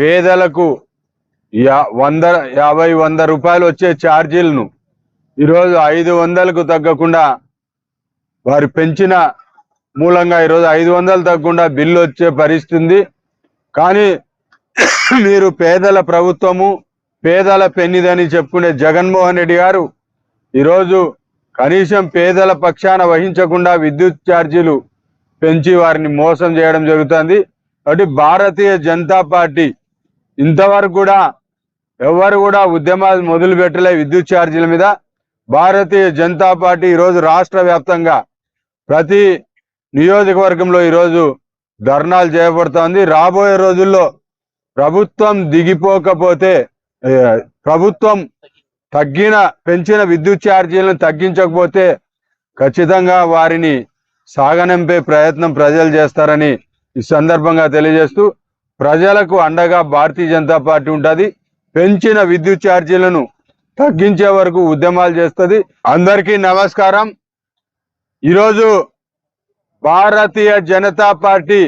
పేదలకు యా- వంద యాభై వంద రూపాయలు వచ్చే ఛార్జీలను ఈరోజు ఐదు వందలకు తగ్గకుండా వారు పెంచిన మూలంగా ఈరోజు ఐదు వందలు తగ్గకుండా బిల్లు వచ్చే పరిస్థితి కానీ మీరు పేదల ప్రభుత్వము పేదల పెన్నిదని చెప్పుకునే జగన్మోహన్ రెడ్డి గారు ఈరోజు కనీసం పేదల పక్షాన వహించకుండా విద్యుత్ ఛార్జీలు పెంచి వారిని మోసం చేయడం జరుగుతుంది. కాబట్టి భారతీయ జనతా పార్టీ ఇంతవరకు కూడా ఎవరు కూడా ఉద్యమాలు మొదలు పెట్టలే విద్యుత్ ఛార్జీల మీద. భారతీయ జనతా పార్టీ ఈరోజు రాష్ట్ర వ్యాప్తంగా ప్రతి నియోజకవర్గంలో ఈరోజు ధర్నాలు చేయబడుతోంది రాబోయే రోజుల్లో ప్రభుత్వం దిగిపోకపోతే ప్రభుత్వం తగ్గిన పెంచిన విద్యుత్ ఛార్జీలను తగ్గించకపోతే ఖచ్చితంగా వారిని సాగనంపే ప్రయత్నం ప్రజలు చేస్తారని ఈ సందర్భంగా తెలియజేస్తూ ప్రజలకు అండగా భారతీయ జనతా పార్టీ ఉంటుంది. పెంచిన విద్యుత్ ఛార్జీలను తగ్గించే వరకు ఉద్యమాలు చేస్తుంది. అందరికీ నమస్కారం. ఈరోజు భారతీయ జనతా పార్టీ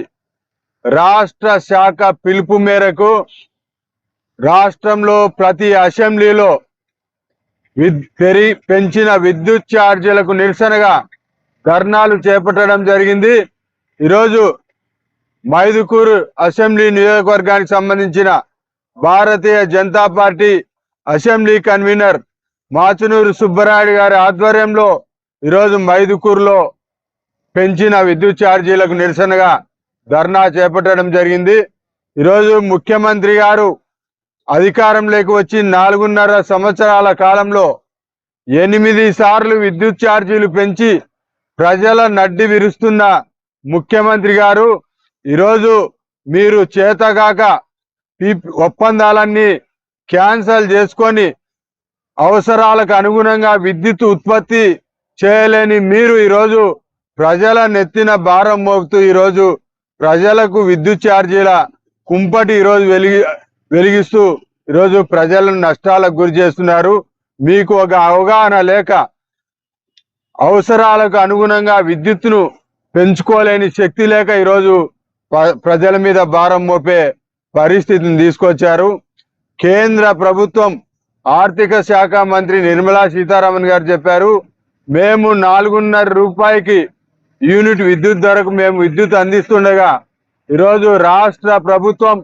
రాష్ట్ర శాఖ పిలుపు మేరకు రాష్ట్రంలో ప్రతి అసెంబ్లీలో విద్ పెరి పెంచిన విద్యుత్ ఛార్జీలకు నిరసనగా ధర్నాలు చేపట్టడం జరిగింది. ఈరోజు మైదుకూరు అసెంబ్లీ నియోజకవర్గానికి సంబంధించిన Bharatiya Janata party assembly convener Machunuru Subbarayudu గారి ఆధ్వర్యంలో ఈరోజు మైదుకూరులో పెంచిన విద్యుత్ ఛార్జీలకు నిరసనగా ధర్నా చేపట్టడం జరిగింది. ఈరోజు ముఖ్యమంత్రి గారు అధికారంలోకి వచ్చి నాలుగున్నర సంవత్సరాల కాలంలో ఎనిమిది సార్లు విద్యుత్ ఛార్జీలు పెంచి ప్రజల నడ్డి విరుస్తున్న ముఖ్యమంత్రి గారు ఈరోజు మీరు చేతగాక ఈ ఒప్పందాలన్నీ క్యాన్సల్ చేసుకొని అవసరాలకు అనుగుణంగా విద్యుత్ ఉత్పత్తి చేయలేని మీరు ఈరోజు ప్రజల నెత్తిన భారం మోపుతూ ఈరోజు ప్రజలకు విద్యుత్ ఛార్జీల కుంపటి ఈరోజు వెలిగి వెలిగిస్తూ ఈరోజు ప్రజలను నష్టాలకు గురి చేస్తున్నారు. మీకు ఒక అవగాహన లేక అవసరాలకు అనుగుణంగా విద్యుత్తును పెంచుకోలేని శక్తి లేక ఈరోజు ప్రజల మీద భారం మోపే పరిస్థితిని తీసుకొచ్చారు. కేంద్ర ప్రభుత్వం ఆర్థిక శాఖ మంత్రి నిర్మలా సీతారామన్ గారు చెప్పారు మేము నాలుగున్నర రూపాయికి యూనిట్ విద్యుత్ ధరకు మేము విద్యుత్ అందిస్తుండగా ఈరోజు రాష్ట్ర ప్రభుత్వం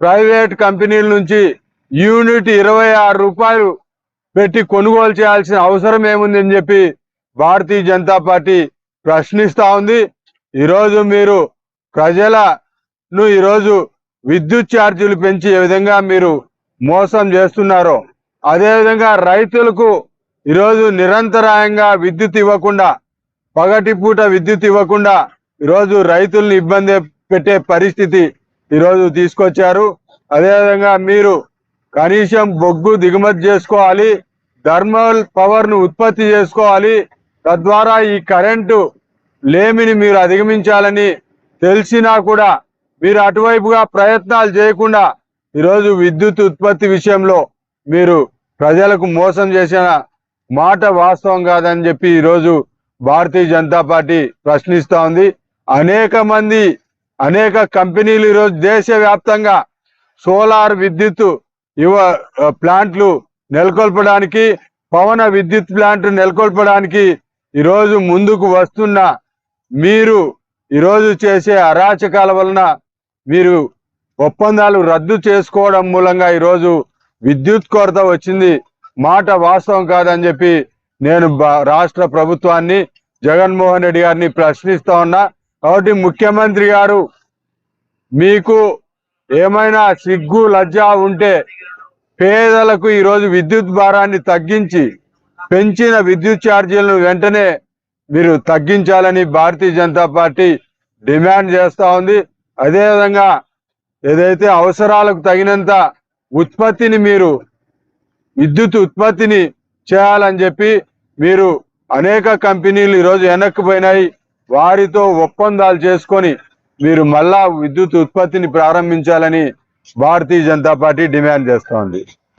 ప్రైవేట్ కంపెనీల నుంచి యూనిట్ ఇరవై ఆరు రూపాయలు పెట్టి కొనుగోలు చేయాల్సిన అవసరం ఏముంది? అని చెప్పి భారతీయ జనతా పార్టీ ప్రశ్నిస్తా ఉంది. ఈరోజు మీరు ప్రజలను ఈరోజు విద్యుత్ ఛార్జీలు పెంచి ఏ విధంగా మీరు మోసం చేస్తున్నారో. అదేవిధంగా రైతులకు ఈరోజు నిరంతరాయంగా విద్యుత్ ఇవ్వకుండా పగటి పూట విద్యుత్ ఇవ్వకుండా ఈరోజు రైతుల్ని ఇబ్బంది పెట్టే పరిస్థితి ఈరోజు తీసుకొచ్చారు. అదేవిధంగా మీరు కనీసం బొగ్గు దిగుమతి చేసుకోవాలి థర్మల్ పవర్ను ఉత్పత్తి చేసుకోవాలి. తద్వారా ఈ కరెంటు లేమిని మీరు అధిగమించాలని తెలిసినా కూడా మీరు అటువైపుగా ప్రయత్నాలు చేయకుండా ఈరోజు విద్యుత్ ఉత్పత్తి విషయంలో మీరు ప్రజలకు మోసం చేసిన మాట వాస్తవం కాదని చెప్పి ఈరోజు భారతీయ జనతా పార్టీ ప్రశ్నిస్తూ ఉంది. అనేక మంది అనేక కంపెనీలు ఈరోజు దేశవ్యాప్తంగా సోలార్ విద్యుత్ యువ ప్లాంట్లు నెలకొల్పడానికి పవన విద్యుత్ ప్లాంట్ నెలకొల్పడానికి ఈరోజు ముందుకు వస్తున్న మీరు ఈరోజు చేసే అరాచకాల వలన మీరు ఒప్పందాలు రద్దు చేసుకోవడం మూలంగా ఈరోజు విద్యుత్ కొరత వచ్చింది. మాట వాస్తవం కాదని చెప్పి నేను రాష్ట్ర ప్రభుత్వాన్ని జగన్మోహన్ రెడ్డి గారిని ప్రశ్నిస్తా ఉన్నా. కాబట్టి ముఖ్యమంత్రి గారు మీకు ఏమైనా సిగ్గు లజ్జ ఉంటే పేదలకు ఈరోజు విద్యుత్ భారాన్ని తగ్గించి పెంచిన విద్యుత్ ఛార్జీలను వెంటనే మీరు తగ్గించాలని భారతీయ జనతా పార్టీ డిమాండ్ చేస్తూ ఉంది. అదేవిధంగా ఏదైతే అవసరాలకు తగినంత ఉత్పత్తిని మీరు విద్యుత్ ఉత్పత్తిని చేయాలని చెప్పి మీరు అనేక కంపెనీలు ఈరోజు వెనక్కిపోయినాయి. వారితో ఒప్పందాలు చేసుకొని మీరు మళ్ళా విద్యుత్ ఉత్పత్తిని ప్రారంభించాలని భారతీయ జనతా పార్టీ డిమాండ్ చేస్తోంది